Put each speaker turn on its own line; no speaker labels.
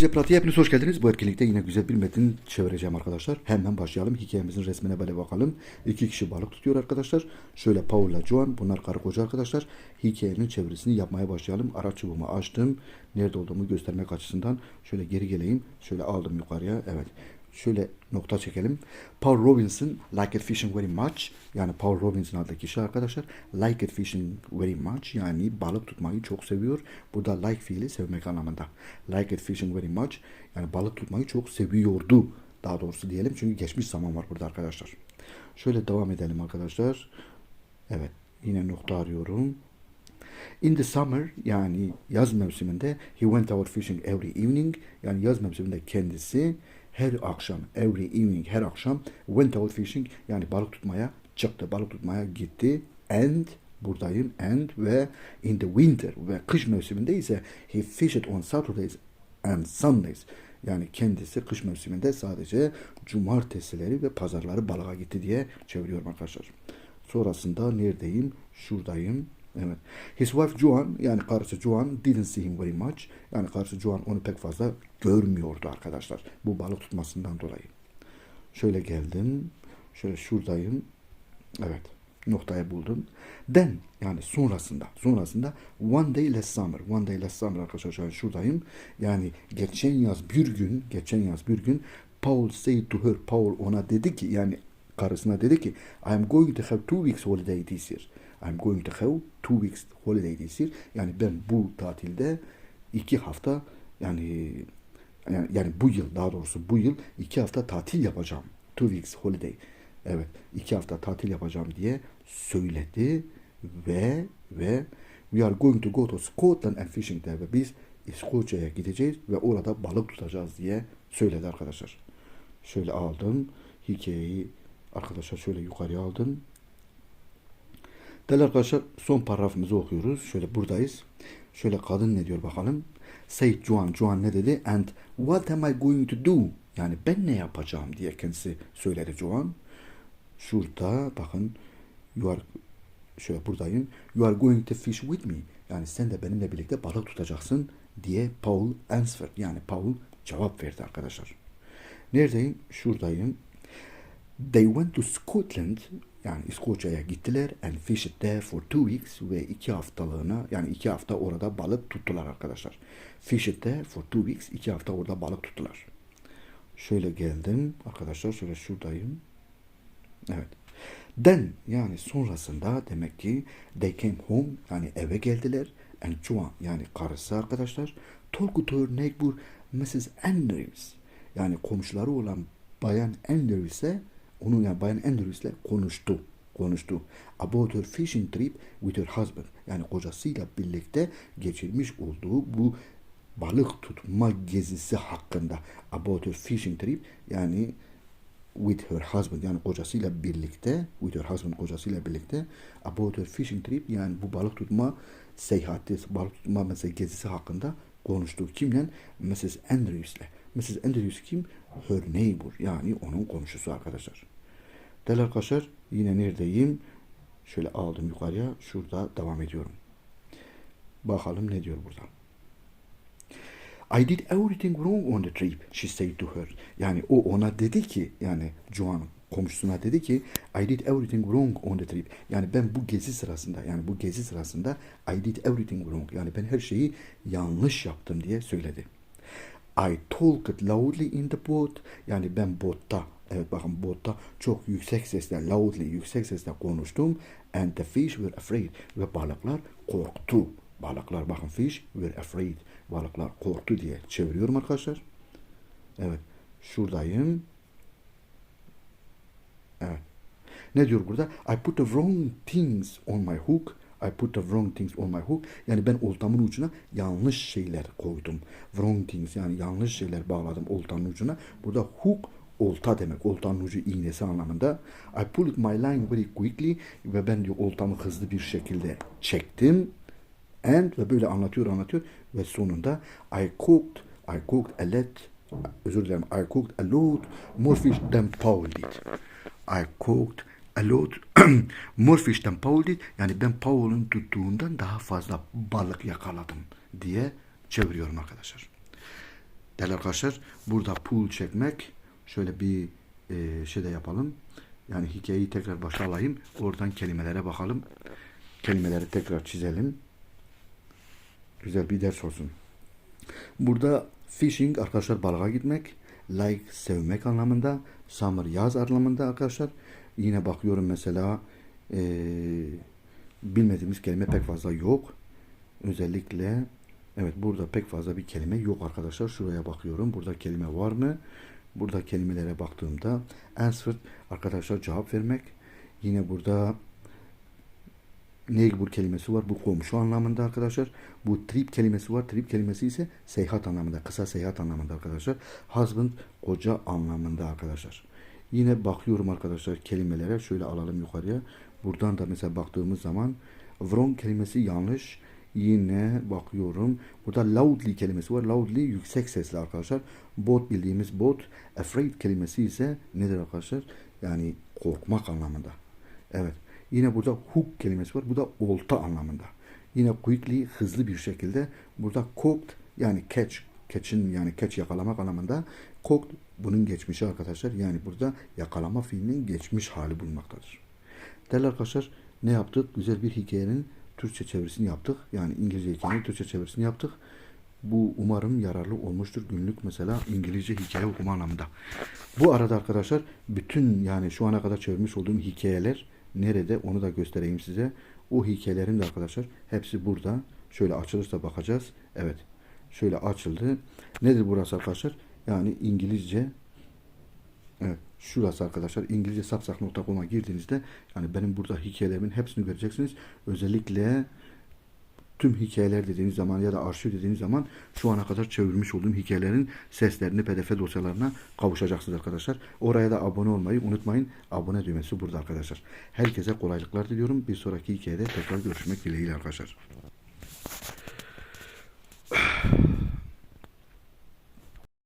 İngilizce pratiğe hepiniz hoş geldiniz. Bu etkinlikte yine güzel bir metin çevireceğim arkadaşlar. Hemen başlayalım. Hikayemizin resmine böyle bakalım. İki kişi balık tutuyor arkadaşlar. Şöyle Paul ile Joan. Bunlar karı koca arkadaşlar. Hikayenin çevirisini yapmaya başlayalım. Araç çubuğumu açtım. Nerede olduğumu göstermek açısından şöyle geri geleyim. Şöyle aldım yukarıya. Evet. Şöyle nokta çekelim. Paul Robinson like it fishing very much. Yani Paul Robinson adlı kişi arkadaşlar. Like it fishing very much. Yani balık tutmayı çok seviyor. Burada like fiili sevmek anlamında. Like it fishing very much. Yani balık tutmayı çok seviyordu. Daha doğrusu diyelim. Çünkü geçmiş zaman var burada arkadaşlar. Şöyle devam edelim arkadaşlar. Evet. Yine nokta arıyorum. In the summer yani yaz mevsiminde he went out fishing every evening yani yaz mevsiminde kendisi her akşam every evening her akşam went out fishing yani balık tutmaya çıktı balık tutmaya gitti and buradayım and ve in the winter ve kış mevsiminde ise he fished on Saturdays and Sundays yani kendisi kış mevsiminde sadece cumartesileri ve pazarları balığa gitti diye çeviriyorum arkadaşlar. Sonrasında neredeyim? Şuradayım. Evet. His wife Joan yani karısı Joan didn't see him very much. Yani karısı Joan onu pek fazla görmüyordu arkadaşlar. Bu balık tutmasından dolayı. Şöyle geldim. Şöyle şuradayım. Evet. Noktayı buldum. Then yani sonrasında sonrasında one day last summer one day last summer arkadaşlar an şuradayım. Yani geçen yaz bir gün geçen yaz bir gün Paul said to her Paul ona dedi ki yani karısına dedi ki I am going to have two weeks holiday this year. I'm going to have two weeks holiday this year. Yani ben bu tatilde iki hafta yani yani, yani bu yıl daha doğrusu bu yıl iki hafta tatil yapacağım. Two weeks holiday. Evet iki hafta tatil yapacağım diye söyledi ve ve we are going to go to Scotland and fishing there ve biz İskoçya'ya gideceğiz ve orada balık tutacağız diye söyledi arkadaşlar. Şöyle aldım hikayeyi arkadaşlar şöyle yukarıya aldım. Değerli arkadaşlar son paragrafımızı okuyoruz. Şöyle buradayız. Şöyle kadın ne diyor bakalım. Say Juan, Juan ne dedi? And what am I going to do? Yani ben ne yapacağım diye kendisi söyledi Juan. Şurada bakın you are şöyle buradayım. You are going to fish with me. Yani sen de benimle birlikte balık tutacaksın diye Paul answered. Yani Paul cevap verdi arkadaşlar. Neredeyim? Şuradayım. They went to Scotland yani İskoçya'ya gittiler and fished there for two weeks ve iki haftalığına yani iki hafta orada balık tuttular arkadaşlar. Fished there for two weeks iki hafta orada balık tuttular. Şöyle geldim arkadaşlar şöyle şuradayım. Evet. Then yani sonrasında demek ki they came home yani eve geldiler and Joan yani karısı arkadaşlar talked to her neighbor Mrs. Andrews yani komşuları olan Bayan Andrews'e onun yani Bayan Andrews'le konuştu. Konuştu. About her fishing trip with her husband. Yani kocasıyla birlikte geçirmiş olduğu bu balık tutma gezisi hakkında. About her fishing trip yani with her husband yani kocasıyla birlikte with her husband kocasıyla birlikte about her fishing trip yani bu balık tutma seyahati balık tutma mesela gezisi hakkında konuştu. Kimle? Mrs. Andrews'le. Mrs. Andrews kim? Her neighbor yani onun komşusu arkadaşlar. Değerli arkadaşlar yine neredeyim? Şöyle aldım yukarıya. Şurada devam ediyorum. Bakalım ne diyor burada. I did everything wrong on the trip, she said to her. Yani o ona dedi ki, yani Joan komşusuna dedi ki, I did everything wrong on the trip. Yani ben bu gezi sırasında, yani bu gezi sırasında I did everything wrong. Yani ben her şeyi yanlış yaptım diye söyledi. I talked loudly in the boat. Yani ben botta, evet bakın botta çok yüksek sesle, loudly, yüksek sesle konuştum. And the fish were afraid. Ve balıklar korktu. Balıklar bakın fish were afraid. Balıklar korktu diye çeviriyorum arkadaşlar. Evet. Şuradayım. Evet. Ne diyor burada? I put the wrong things on my hook. I put the wrong things on my hook. Yani ben oltamın ucuna yanlış şeyler koydum. Wrong things yani yanlış şeyler bağladım oltanın ucuna. Burada hook olta demek. Oltanın ucu iğnesi anlamında. I pulled my line very quickly ve ben diyor oltamı hızlı bir şekilde çektim. And ve böyle anlatıyor anlatıyor ve sonunda I cooked I cooked a lot özür dilerim I cooked a lot more fish than Paul did. I cooked a lot more fish than Paul did. Yani ben Paul'un tuttuğundan daha fazla balık yakaladım diye çeviriyorum arkadaşlar. Değerli arkadaşlar burada pool çekmek şöyle bir e, şey de yapalım. Yani hikayeyi tekrar başa alayım. Oradan kelimelere bakalım. Kelimeleri tekrar çizelim. Güzel bir ders olsun. Burada fishing arkadaşlar balığa gitmek. Like sevmek anlamında. Summer yaz anlamında arkadaşlar. Yine bakıyorum mesela eee, bilmediğimiz kelime pek fazla yok. Özellikle evet burada pek fazla bir kelime yok arkadaşlar. Şuraya bakıyorum. Burada kelime var mı? Burada kelimelere baktığımda answer arkadaşlar cevap vermek. Yine burada neighbor kelimesi var. Bu komşu anlamında arkadaşlar. Bu trip kelimesi var. Trip kelimesi ise seyahat anlamında. Kısa seyahat anlamında arkadaşlar. Husband koca anlamında arkadaşlar. Yine bakıyorum arkadaşlar kelimelere. Şöyle alalım yukarıya. Buradan da mesela baktığımız zaman wrong kelimesi yanlış. Yine bakıyorum. Burada loudly kelimesi var. Loudly yüksek sesli arkadaşlar. Bot bildiğimiz bot. Afraid kelimesi ise nedir arkadaşlar? Yani korkmak anlamında. Evet. Yine burada hook kelimesi var. Bu da olta anlamında. Yine quickly hızlı bir şekilde. Burada cooked yani catch catch'in yani catch yakalamak anlamında. Cooked bunun geçmişi arkadaşlar. Yani burada yakalama fiilinin geçmiş hali bulunmaktadır. Değerli arkadaşlar ne yaptık? Güzel bir hikayenin Türkçe çevirisini yaptık. Yani İngilizce hikayenin Türkçe çevirisini yaptık. Bu umarım yararlı olmuştur. Günlük mesela İngilizce hikaye okuma anlamında. Bu arada arkadaşlar bütün yani şu ana kadar çevirmiş olduğum hikayeler nerede onu da göstereyim size. O hikayelerin de arkadaşlar hepsi burada. Şöyle açılırsa bakacağız. Evet. Şöyle açıldı. Nedir burası arkadaşlar? Yani İngilizce Evet. Şurası arkadaşlar İngilizce sapsak.com'a girdiğinizde yani benim burada hikayelerimin hepsini göreceksiniz. Özellikle tüm hikayeler dediğiniz zaman ya da arşiv dediğiniz zaman şu ana kadar çevirmiş olduğum hikayelerin seslerini pdf dosyalarına kavuşacaksınız arkadaşlar. Oraya da abone olmayı unutmayın. Abone düğmesi burada arkadaşlar. Herkese kolaylıklar diliyorum. Bir sonraki hikayede tekrar görüşmek dileğiyle arkadaşlar.